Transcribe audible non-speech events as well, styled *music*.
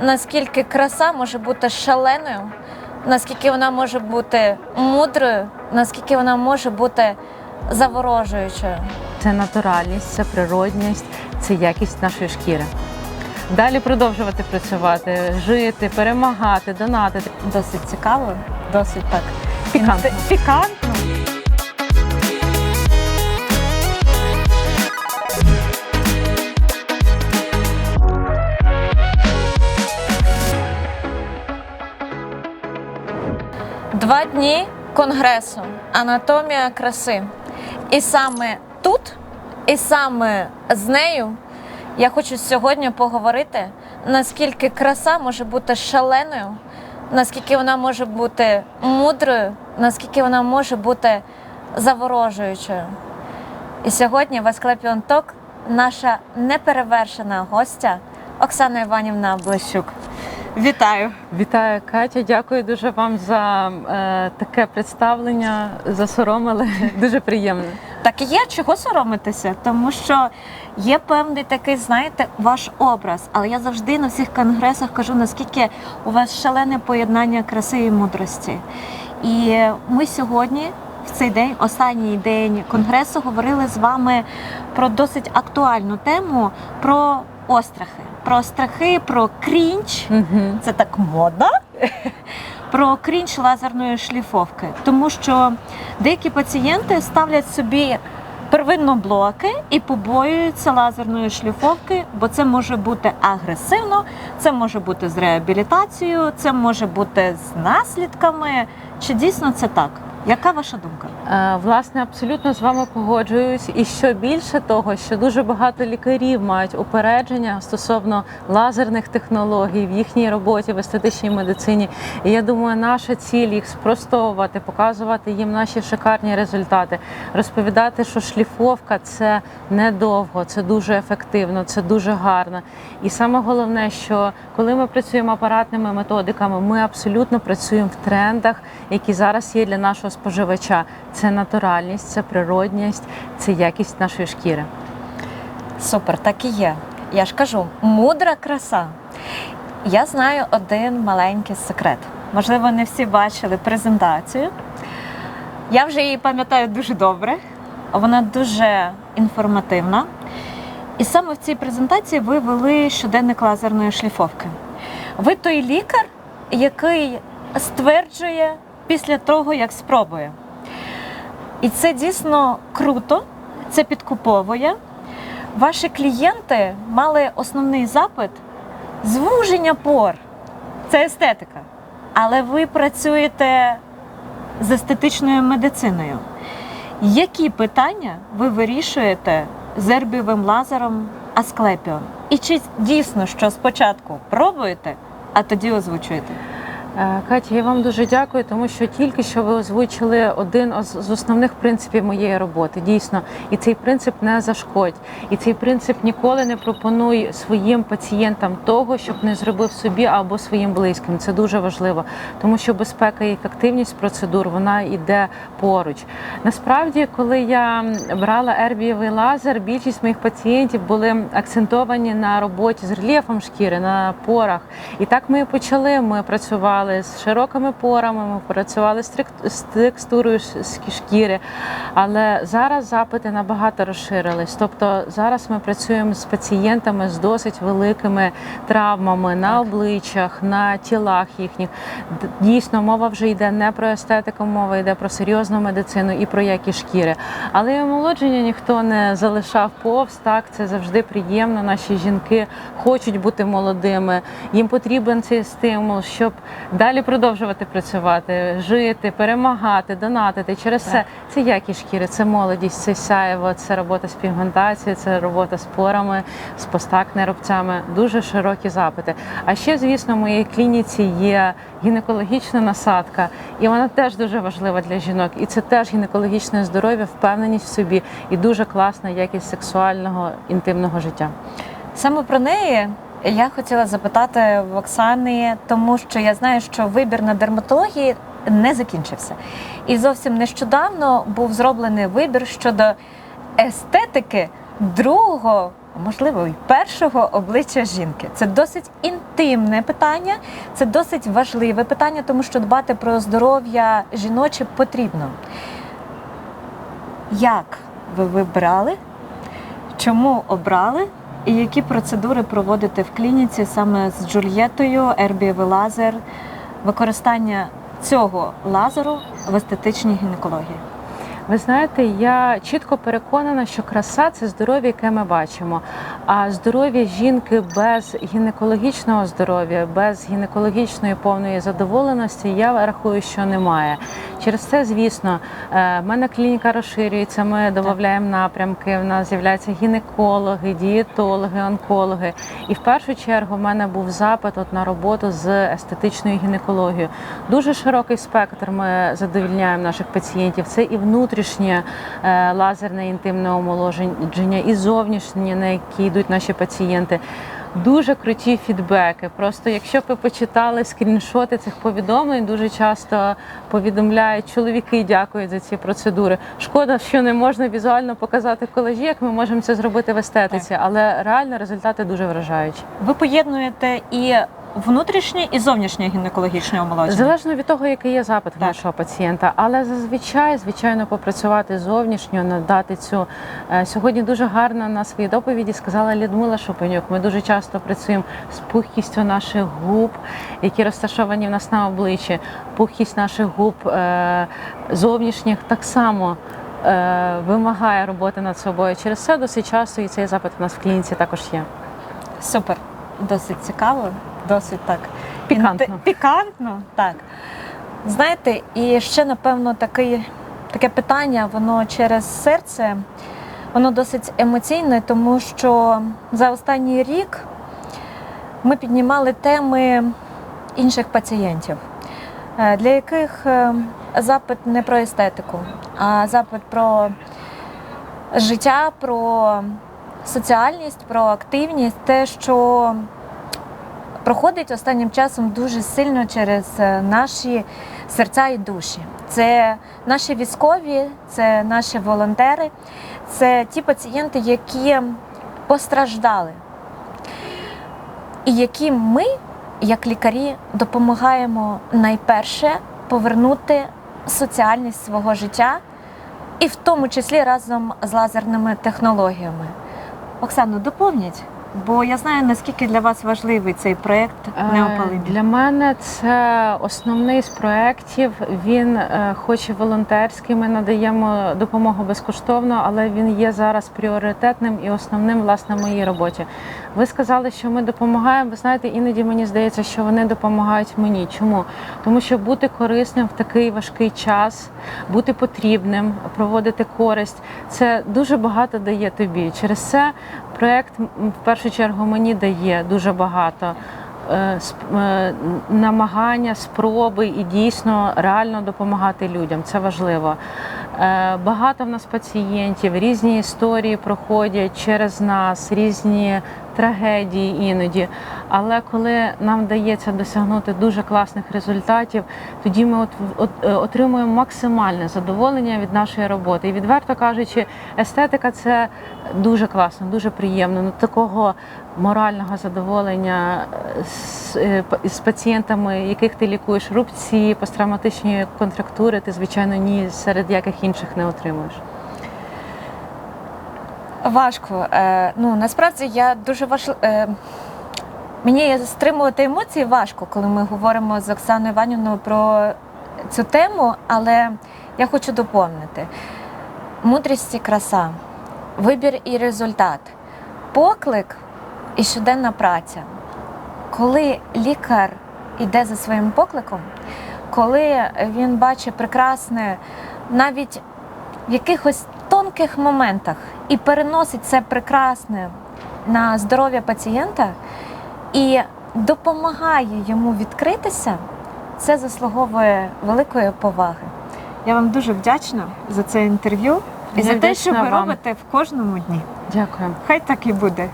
наскільки краса може бути шаленою, наскільки вона може бути мудрою, наскільки вона може бути заворожуючою. Це натуральність, це природність, це якість нашої шкіри. Далі продовжувати працювати, жити, перемагати, донатити. Досить цікаво, досить так Пікантно. пікантно. Два дні конгресу Анатомія краси. І саме тут, і саме з нею я хочу сьогодні поговорити, наскільки краса може бути шаленою, наскільки вона може бути мудрою, наскільки вона може бути заворожуючою. І сьогодні в Асклепіон Ток наша неперевершена гостя Оксана Іванівна Блищук. Вітаю! Вітаю, Катя. Дякую дуже вам за е, таке представлення. Засоромили. *laughs* Дуже приємно. Так і є чого соромитися, тому що є певний такий, знаєте, ваш образ. Але я завжди на всіх конгресах кажу, наскільки у вас шалене поєднання краси і мудрості. І ми сьогодні, в цей день, останній день конгресу, говорили з вами про досить актуальну тему про острахи. Про страхи, про крінч. Угу. Це так модно. *laughs* Про крінж лазерної шліфовки, тому що деякі пацієнти ставлять собі первинно блоки і побоюються лазерної шліфовки, бо це може бути агресивно, це може бути з реабілітацією, це може бути з наслідками. Чи дійсно це так? Яка ваша думка? Е, Власне, абсолютно з вами погоджуюсь. І що більше того, що дуже багато лікарів мають упередження стосовно лазерних технологій в їхній роботі в естетичній медицині. І я думаю, наша ціль їх спростовувати, показувати їм наші шикарні результати, розповідати, що шліфовка це недовго, це дуже ефективно, це дуже гарно. І саме головне, що коли ми працюємо апаратними методиками, ми абсолютно працюємо в трендах, які зараз є для нашого споживача. Це натуральність, це природність, це якість нашої шкіри. Супер, так і є. Я ж кажу, мудра краса. Я знаю один маленький секрет. Можливо, не всі бачили презентацію. Я вже її пам'ятаю дуже добре. Вона дуже інформативна. І саме в цій презентації ви вели щоденник лазерної шліфовки. Ви той лікар, який стверджує після того, як спробує. І це дійсно круто, це підкуповує. Ваші клієнти мали основний запит звуження пор. Це естетика. Але ви працюєте з естетичною медициною. Які питання ви вирішуєте з ербівим лазером Асклепіон? І чи дійсно, що спочатку пробуєте, а тоді озвучуєте? Е, Катя, я вам дуже дякую, тому що тільки що ви озвучили один з основних принципів моєї роботи. Дійсно, і цей принцип не зашкодь. І цей принцип ніколи не пропонуй своїм пацієнтам того, щоб не зробив собі або своїм близьким. Це дуже важливо, тому що безпека і ефективність процедур вона йде поруч. Насправді, коли я брала ербієвий лазер, більшість моїх пацієнтів були акцентовані на роботі з рельєфом шкіри, на порах. І так ми і почали. Ми працювали з широкими порами, ми працювали з текстурою шкіри. Але зараз запити набагато розширились. Тобто зараз ми працюємо з пацієнтами з досить великими травмами на обличчях, на тілах їхніх. Дійсно, мова вже йде не про естетику, мова йде про серйозну медицину і про якість шкіри. Але і омолодження ніхто не залишав повз. Так, це завжди приємно. Наші жінки хочуть бути молодими. Їм потрібен цей стимул, щоб далі продовжувати працювати, жити, перемагати, донатити. Через це це якість шкіри, це молодість, це сяєво, це робота з пігментацією, це робота з порами, з постакне рубцями. Дуже широкі запити. А ще, звісно, в моїй клініці є гінекологічна насадка, і вона теж дуже важлива для жінок. І це теж гінекологічне здоров'я, впевненість в собі і дуже класна якість сексуального інтимного життя. Саме про неї я хотіла запитати в Оксани, тому що я знаю, що вибір на дерматології не закінчився. І зовсім нещодавно був зроблений вибір щодо естетики другого можливо, і першого обличчя жінки. Це досить інтимне питання, це досить важливе питання, тому що дбати про здоров'я жіноче потрібно. Як ви вибрали, чому обрали і які процедури проводите в клініці саме з Джульєтою, ербієвий лазер, використання цього лазеру в естетичній гінекології? Ви знаєте, я чітко переконана, що краса це здоров'я, яке ми бачимо. А здоров'я жінки без гінекологічного здоров'я, без гінекологічної повної задоволеності, я рахую, що немає. Через це, звісно, е, в мене клініка розширюється. Ми додаємо напрямки. В нас з'являються гінекологи, дієтологи, онкологи. І в першу чергу в мене був запит от на роботу з естетичною гінекологією. Дуже широкий спектр ми задовільняємо наших пацієнтів. Це і внутрішнє е, лазерне інтимне омоложення, і зовнішнє, на які йдуть наші пацієнти. Дуже круті фідбеки. Просто якщо б ви почитали скріншоти цих повідомлень, дуже часто повідомляють чоловіки, дякують за ці процедури. Шкода, що не можна візуально показати в колежі, як ми можемо це зробити в естетиці, але реально результати дуже вражаючі. Ви поєднуєте і внутрішнє, і зовнішнє гінекологічне омолодження? Залежно від того, який є запит в Так. нашого пацієнта, але зазвичай, звичайно, попрацювати зовнішньо, надати цю Е, сьогодні. Дуже гарно на своїй доповіді сказала Людмила Шопенюк. Ми дуже часто працюємо з пухкістю наших губ, які розташовані в нас на обличчі. Пухкість наших губ е, зовнішніх так само. е, Вимагає роботи над собою через це досить часто, і цей запит у нас в клініці також є. Супер, досить цікаво, досить так Пікантно. інте- Пікантно, так. Знаєте, і ще напевно такий, таке питання, воно через серце, воно досить емоційне, тому що за останній рік ми піднімали теми інших пацієнтів, е, для яких е, запит не про естетику, а запит про життя, про соціальність, про активність, те, що проходить останнім часом дуже сильно через е, наші серця і душі. Це наші військові, це наші волонтери, це ті пацієнти, які постраждали, і яким ми, як лікарі, допомагаємо найперше повернути соціальність свого житта, і в тому числі разом з лазерними технологіями. Оксано, доповніть, бо я знаю, наскільки для вас важливий цей проєкт Е, неопалення. Для мене це основний з проєктів. Він, е, хоч і волонтерський, ми надаємо допомогу безкоштовно, але він є зараз пріоритетним і основним власне в моїй роботі. Ви сказали, що ми допомагаємо. Ви знаєте, іноді мені здається, що вони допомагають мені. Чому? Тому що бути корисним в такий важкий час, бути потрібним, проводити користь це дуже багато дає тобі. Через це проєкт в першу чергу мені дає дуже багато. е, е, намагання, спроби і дійсно реально допомагати людям. Це важливо. Е, Багато в нас пацієнтів, різні історії проходять через нас, різні трагедії іноді. Але коли нам вдається досягнути дуже класних результатів, тоді ми е, отримуємо максимальне задоволення від нашої роботи. І відверто кажучи, естетика це дуже класно, дуже приємно. Ну, такого морального задоволення е, з, е, з пацієнтами, яких ти лікуєш, рубці, посттравматичні контрактури, ти звичайно ні серед яких інших не отримуєш. Важко. Е, ну насправді я дуже важ... е, мені стримувати емоції важко, коли ми говоримо з Оксаною Іванівною про цю тему, але я хочу доповнити: мудрість і краса, вибір і результат, поклик і щоденна праця. Коли лікар йде за своїм покликом, коли він бачить прекрасне навіть в якихось тонких моментах і переносить це прекрасне на здоров'я пацієнта і допомагає йому відкритися, це заслуговує великої поваги. Я вам дуже вдячна за це інтерв'ю і Я за те, що ви вам. робите в кожному дні. Дякую. Хай так і буде.